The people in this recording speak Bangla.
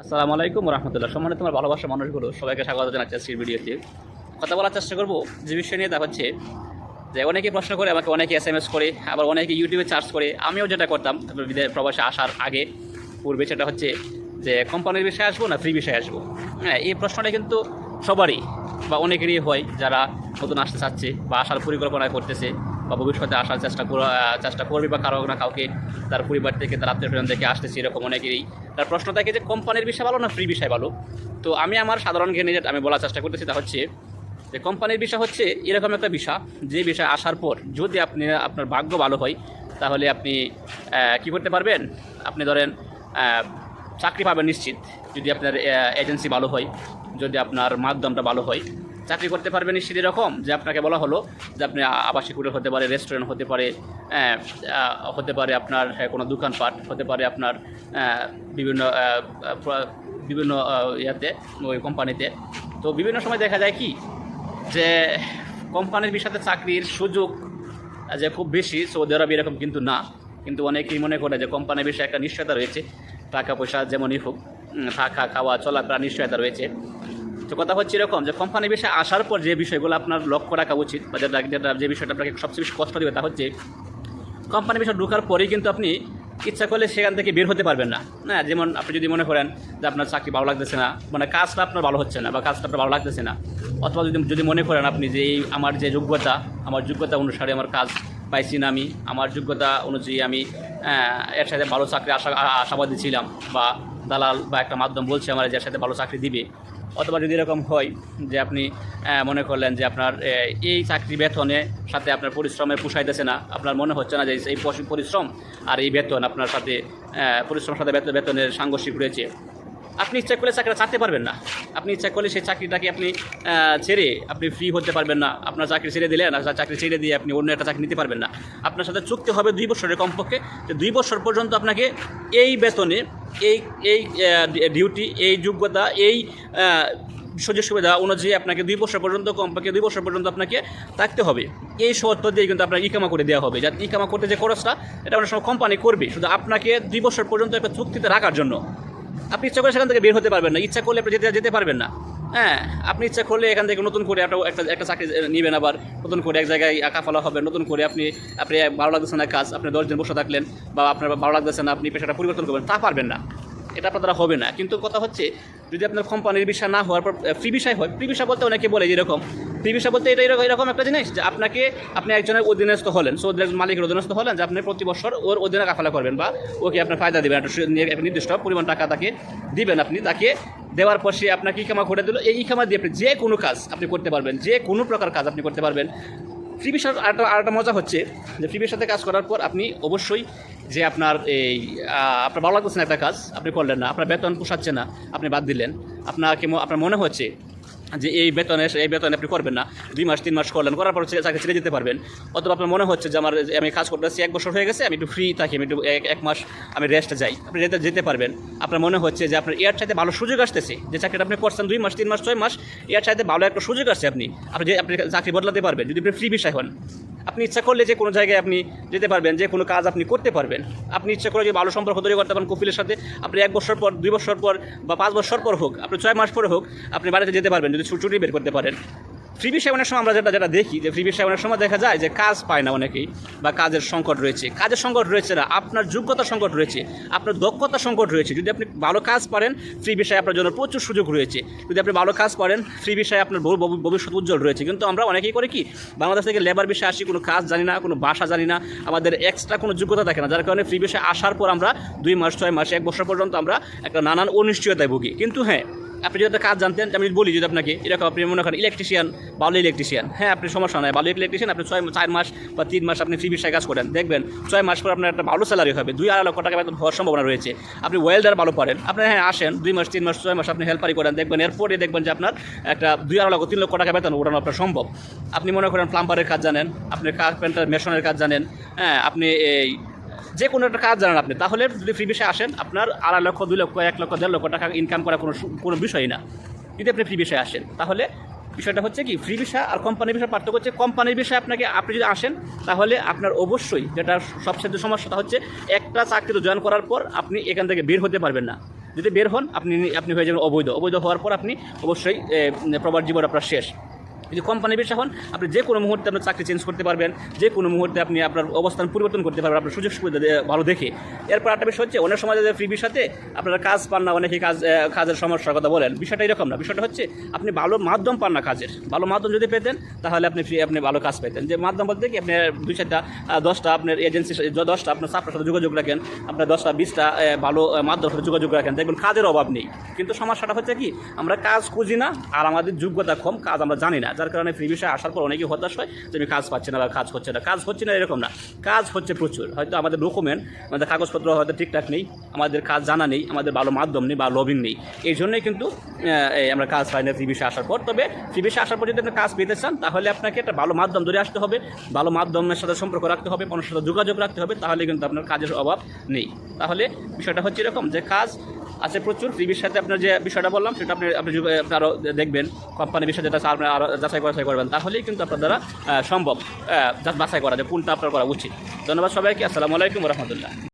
আসসালামু আলাইকুম রহমতুল্লাহ। সম্মানিত তোমার ভালোবাসা মানুষগুলো, সবাইকে স্বাগত জানাচ্ছি আজকের ভিডিওতে। কথা বলার চেষ্টা করব, যে বিষয় নিয়ে তা হচ্ছে, যে অনেকে প্রশ্ন করে, আমাকে অনেকে এস এম এস করে, আবার অনেকে ইউটিউবে চার্জ করে। আমিও যেটা করতাম প্রবাসে আসার আগে, পূর্বে সেটা হচ্ছে যে কোম্পানির বিষয়ে আসব না ফ্রি বিষয়ে আসব? হ্যাঁ এই প্রশ্নটা কিন্তু সবারই, বা অনেকেরই হয়, যারা নতুন আসতে চাচ্ছে, বা আসার পরিকল্পনা করতেছে। বা ভবিষ্যতে আসার চেষ্টা চেষ্টা করবে বা কারও না কাউকে তার পরিবার থেকে, তার আত্মীয় স্বজন থেকে আসতেছে, এরকম অনেকেরই। তার প্রশ্ন থাকে যে, কোম্পানির বিষয় ভালো না ফ্রি বিষয় ভালো? তো আমি আমার সাধারণ জ্ঞানে যেটা আমি বলার চেষ্টা করতেছি তা হচ্ছে যে, কোম্পানির বিষয় হচ্ছে এরকম একটা বিষয়, যে বিষয় আসার পর যদি আপনি, আপনার ভাগ্য ভালো হয়, তাহলে আপনি কি করতে পারবেন? আপনি ধরেন চাকরি পাবেন নিশ্চিত, যদি আপনার এজেন্সি ভালো হয়, যদি আপনার মাধ্যমটা ভালো হয়। চাকরি করতে পারবেন নিশ্চিত রকম যে আপনাকে বলা হলো যে আপনি আবাসিক হোটেল হতে পারে রেস্টুরেন্ট হতে পারে হতে পারে আপনার আহ, কোনো দোকানপাট হতে পারে আপনার বিভিন্ন বিভিন্ন ইয়াতে ওই কোম্পানিতে। তো বিভিন্ন সময় দেখা যায় কি যে কোম্পানির বিষয়ে চাকরির সুযোগ যে খুব বেশি সৌদি আরব এরকম কিন্তু না। কিন্তু অনেকেই মনে করে যে কোম্পানির বিষয়ে একটা নিশ্চয়তা রয়েছে টাকা পয়সা যেমনই হোক থাকা খাওয়া চলাফেরা নিশ্চয়তা রয়েছে। তো কথা হচ্ছে এরকম যে কোম্পানির বিষয়ে আসার পর যে বিষয়গুলো আপনার লক্ষ্য রাখা উচিত বা যে বিষয়টা আপনাকে সবচেয়ে বেশি কষ্ট দেবে তা হচ্ছে কোম্পানির বিষয়ে ঢোকার পরেই কিন্তু আপনি ইচ্ছা করলে সেখান থেকে বের হতে পারবেন না। না যেমন আপনি যদি মনে করেন যে আপনার চাকরি ভালো লাগতেছে না মানে কাজটা আপনার ভালো হচ্ছে না বা কাজটা আপনার ভালো লাগতেছে না, অথবা যদি যদি মনে করেন আপনি যে এই আমার যে যোগ্যতা, আমার যোগ্যতা অনুসারে আমার কাজ পাইছি না আমি, আমার যোগ্যতা অনুযায়ী আমি এর সাথে ভালো চাকরি আশা, আশাবাদী ছিলাম বা দালাল বা একটা মাধ্যম বলছে আমার যার সাথে ভালো চাকরি দিবে। অথবা যদি এরকম হয় যে আপনি মনে করলেন যে আপনার এই চাকরি বেতনে সাথে আপনার পরিশ্রমের পোষাইতেছে না, আপনার মনে হচ্ছে না যে এই পরিশ্রম আর এই বেতন আপনার সাথে পরিশ্রমের সাথে বেতন বেতনের সাংঘর্ষিক রয়েছে। আপনি ইচ্ছা করলে চাকরিটা চাকতে পারবেন না। আপনি ইচ্ছা করলে সেই চাকরিটাকে আপনি ছেড়ে আপনি ফ্রি হতে পারবেন না। আপনার চাকরি ছেড়ে দিলেন আর চাকরি ছেড়ে দিয়ে আপনি অন্য একটা চাকরি নিতে পারবেন না। আপনার সাথে চুক্তি হবে দুই বছরের কমপক্ষে। যে দুই বছর পর্যন্ত আপনাকে এই বেতনে এই এই ডিউটি, এই যোগ্যতা, এই সুযোগ সুবিধা অনুযায়ী আপনাকে দুই বছর পর্যন্ত, কমপক্ষে দুই বছর পর্যন্ত আপনাকে থাকতে হবে। এই শর্ত দিয়ে কিন্তু আপনার ইকামা করে দেওয়া হবে। যাতে ইকামা করতে যে খরচটা, এটা অনেক সময় কোম্পানি করবে। শুধু আপনাকে দুই বছর পর্যন্ত একটা চুক্তিতে রাখার জন্য। আপনি ইচ্ছা করে সেখান থেকে বের হতে পারবেন না। ইচ্ছা করলে আপনি যেতে যেতে পারবেন না। হ্যাঁ আপনি ইচ্ছা করলে এখান থেকে নতুন করে একটা একটা একটা চাকরি নেবেন আবার। নতুন করে এক জায়গায় আঁকা ফলা হবে, নতুন করে আপনি আপনি ভালো লাগতেছে না কাজ, আপনি দশজন বসে থাকলেন বা আপনার ভালো লাগতেছে না আপনি পেশাটা পরিবর্তন করবেন, তা পারবেন না। এটা আপনার দ্বারা হবে না। কিন্তু কথা হচ্ছে, যদি আপনার কোম্পানির বিষয় না হওয়ার পর ফ্রি বিষয় হয় ফ্রি বিষয় বলতে অনেকে বলে যেরকম ফ্রি বিষয় বলতে এটা এরকম এরকম একটা জিনিস যে আপনাকে, আপনি একজনের অধীনস্থ হলেন, সো একজন মালিকের অধীনস্থ হলেন যে আপনি প্রতি বছর ওর অধীনে কাফালা করবেন বা ওকে আপনার ফায়দা দেবেন, একটা নির্দিষ্ট পরিমাণ টাকা তাকে দিবেন আপনি। তাকে দেওয়ার পর সে আপনাকে ইকামা করে দিল। এই ইকামা দিয়ে আপনি যে কোনো কাজ আপনি করতে পারবেন, যে কোনো প্রকার কাজ আপনি করতে পারবেন। ফ্রি পেশার আরেকটা আরেকটা মজা হচ্ছে যে ফ্রি সাথে কাজ করার পর আপনি অবশ্যই যে আপনার এই আপনার ভালো লাগতেছে না একটা কাজ, আপনি করলেন না, আপনার বেতন পোষাচ্ছে না, আপনি বাদ দিলেন। আপনাকে ম- আপনার মনে হচ্ছে যে এই বেতনে এই বেতনে আপনি করবেন না, দুই মাস, তিন মাস করলেন, করার পর চাকরি ছেড়ে যেতে পারবেন। অথবা আপনার মনে হচ্ছে যে আমার, আমি কাজ করতেছি, এক বছর হয়ে গেছে, আমি একটু ফ্রি থাকি, আমি একটু এক- এক মাস আমি রেস্টে যাই। আপনি যেতে যেতে পারবেন। আপনার মনে হচ্ছে যে আপনার এয়ার চাইতে ভালো সুযোগ আসতেছে, যে চাকরিটা আপনি করছেন দুই মাস, তিন মাস, ছয় মাস, এয়ার চাইতে ভালো একটা সুযোগ আসছে আপনি। আপনি যে, আপনি চাকরি বদলাতে পারবেন, যদি আপনি ফ্রি বিষয় হন। আপনি ইচ্ছা করলে যে কোনো জায়গায় আপনি যেতে পারবেন, যে কোনো কাজ আপনি করতে পারবেন। আপনি ইচ্ছা করে যে ভালো সম্পর্ক তৈরি করতে পারেন কপিলের সাথে, আপনি এক বছর পর, দুই বছর পর বা পাঁচ বছর পর হোক, আপনি ছয় মাস পরে হোক, আপনি বাড়িতে যেতে পারবেন, যদি ছুটি বের করতে পারেন। ফ্রি বিষয় অনেক সময় আমরা যেটা যেটা দেখি, যে ফ্রি বিষয় অনেক সময় দেখা যায় যে কাজ পায় না অনেকেই, বা কাজের সংকট রয়েছে। কাজের সংকট রয়েছে না, আপনার যোগ্যতা সংকট রয়েছে, আপনার দক্ষতা সংকট রয়েছে। যদি আপনি ভালো কাজ পারেন ফ্রি বিষয়ে আপনার জন্য প্রচুর সুযোগ রয়েছে। যদি আপনি ভালো কাজ পারেন ফ্রি বিষয়ে আপনার বহু ভবিষ্যৎ উজ্জ্বল রয়েছে। কিন্তু আমরা অনেকেই করে কি, বাংলাদেশ থেকে লেবার বিষয়ে আসি, কোনো কাজ জানি না, কোনো ভাষা জানি না, আমাদের এক্সট্রা কোনো যোগ্যতা থাকে না। যার কারণে ফ্রি বিষয়ে আসার পর আমরা দুই মাস, ছয় মাস, এক বছর পর্যন্ত আমরা একটা নানান অনিশ্চয়তায় ভুগি। কিন্তু হ্যাঁ আপনি যদি একটা কাজ জানতেন, আমি বলি যদি আপনাকে, এরকম আপনি মনে করেন ইলেকট্রিশিয়ান ভালো ইলেকট্রিশিয়ান হ্যাঁ আপনি সমস্যা নয় ভালো ইলেকট্রিশিয়ান আপনি ছয়, চার মাস বা তিন মাস আপনি ফ্রি বিষয়ে কাজ করেন, দেখবেন ছয় মাস পর আপনার একটা ভালো স্যালারি হবে, দুই আড়াই লক্ষ টাকা বেতন হওয়ার সম্ভাবনা রয়েছে। আপনি ওয়েল্ডার ভালো পারেন, আপনি হ্যাঁ আসেন, দুই মাস, তিন মাস, ছয় মাস আপনি হেল্পারি করেন, দেখবেন এরপরে দেখবেন যে আপনার একটা দুই আড়াই লক্ষ, তিন লক্ষ টাকা বেতন ওঠানো আপনার সম্ভব। আপনি মনে করেন প্লাম্বারের কাজ জানেন, আপনি কার্পেন্টার মেশনের কাজ জানেন হ্যাঁ আপনি এই যে কোনো একটা কাজ জানেন আপনি। তাহলে যদি ফ্রি বিষয়ে আসেন, আপনার আড়াই লক্ষ, দুই লক্ষ, এক লক্ষ, দেড় লক্ষ টাকা ইনকাম করা কোনো কোনো বিষয়ই না। যদি আপনি ফ্রি বিষয়ে আসেন, তাহলে বিষয়টা হচ্ছে কি ফ্রি ভিসা আর কোম্পানির ভিসা পার্থক্য হচ্ছে কোম্পানির বিষয়ে আপনাকে, আপনি যদি আসেন, তাহলে আপনার অবশ্যই যেটা সবচেয়ে সমস্যাটা হচ্ছে, একটা চাকরিতে জয়েন করার পর আপনি এখান থেকে বের হতে পারবেন না। যদি বের হন, আপনি আপনি হয়ে যাবেন অবৈধ। অবৈধ হওয়ার পর আপনি অবশ্যই প্রবার জীবন আপনার শেষ। যদি কোম্পানি বিষয় হন আপনি যে কোনো মুহূর্তে আপনার চাকরি চেঞ্জ করতে পারবেন যে কোনো মুহূর্তে আপনি আপনার অবস্থান পরিবর্তন করতে পারবেন আপনার সুযোগ সুবিধা ভালো দেখে। এরপর একটা বিষয় হচ্ছে অনেক সময় ফ্রি বিষয়তে আপনারা কাজ পান না অনেকে কাজ কাজের সমস্যার কথা বলেন। বিষয়টা এরকম না। বিষয়টা হচ্ছে আপনি ভালো মাধ্যম পান না কাজের। ভালো মাধ্যম যদি পেতেন তাহলে আপনি ফ্রি আপনি ভালো কাজ পেতেন। যে মাধ্যম বলতে কি আপনি দুই চারটা দশটা আপনার এজেন্সি দশটা আপনার সাপটার সাথে যোগাযোগ রাখেন আপনার দশটা বিশটা ভালো আহ, মাধ্যমের সাথে যোগাযোগ রাখেন। দেখবেন কাজের অভাব নেই। কিন্তু সমস্যাটা হচ্ছে কি আমরা কাজ খুঁজি না আর আমাদের যোগ্যতা কম কাজ আমরা জানি না। যার কারণে ফ্রি বিষয়ে আসার পর অনেকেই হতাশ হয় যে আমি কাজ পাচ্ছি না বা কাজ হচ্ছে না। কাজ হচ্ছে না এরকম না। কাজ হচ্ছে প্রচুর। হয়তো আমাদের ডকুমেন্ট আমাদের কাগজপত্র হয়তো ঠিকঠাক নেই, আমাদের কাজ জানা নেই, আমাদের ভালো মাধ্যম নেই বা লবিং নেই। এই জন্যই কিন্তু আমরা কাজ পাই না ফ্রি বিষয়ে আসার পর। তবে ফ্রি বিষয়ে আসার পর যদি আপনি কাজ পেতে চান, তাহলে আপনাকে একটা ভালো মাধ্যম ধরে আসতে হবে। ভালো মাধ্যমের সাথে সম্পর্ক রাখতে হবে, মানুষের সাথে যোগাযোগ রাখতে হবে, তাহলে কিন্তু আপনার কাজের অভাব নেই। তাহলে বিষয়টা হচ্ছে এরকম যে কাজ আছে প্রচুর। টিভির সাথে আপনার যে বিষয়টা বললাম, সেটা আপনি আপনি আরও দেখবেন। কোম্পানির বিষয়ে যেটা আপনি আরও যাচাই বাছাই করবেন, তাহলেই কিন্তু আপনার দ্বারা সম্ভব বাছাই করা যে কোনটা আপনার করা উচিত। ধন্যবাদ সবাইকে, আসসালামু আলাইকুম রহমতুল্লাহ।